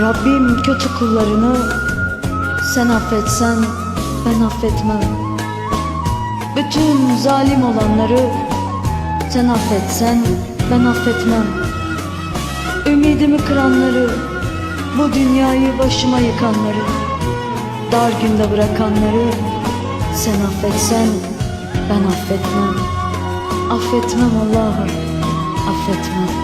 Rabbim kötü kullarını sen affetsen ben affetmem. Bütün zalim olanları sen affetsen ben affetmem. Ümidimi kıranları, bu dünyayı başıma yıkanları, dar günde bırakanları sen affetsen ben affetmem. Affetmem Allah'ım, affetmem,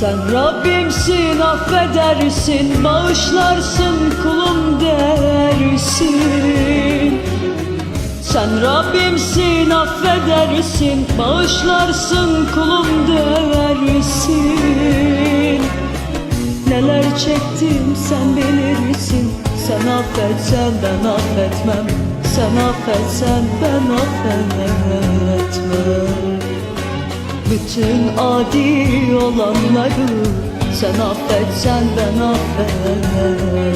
Sen Rabbimsin affedersin Bağışlarsın kulum dersin. Sen Rabbimsin affedersin Bağışlarsın kulum dersin. Neler çektim sen bilirsin. Sen affetsen ben affetmem. Sen affetsen ben affetmem bütün adi olanları sen affetsen ben affetmem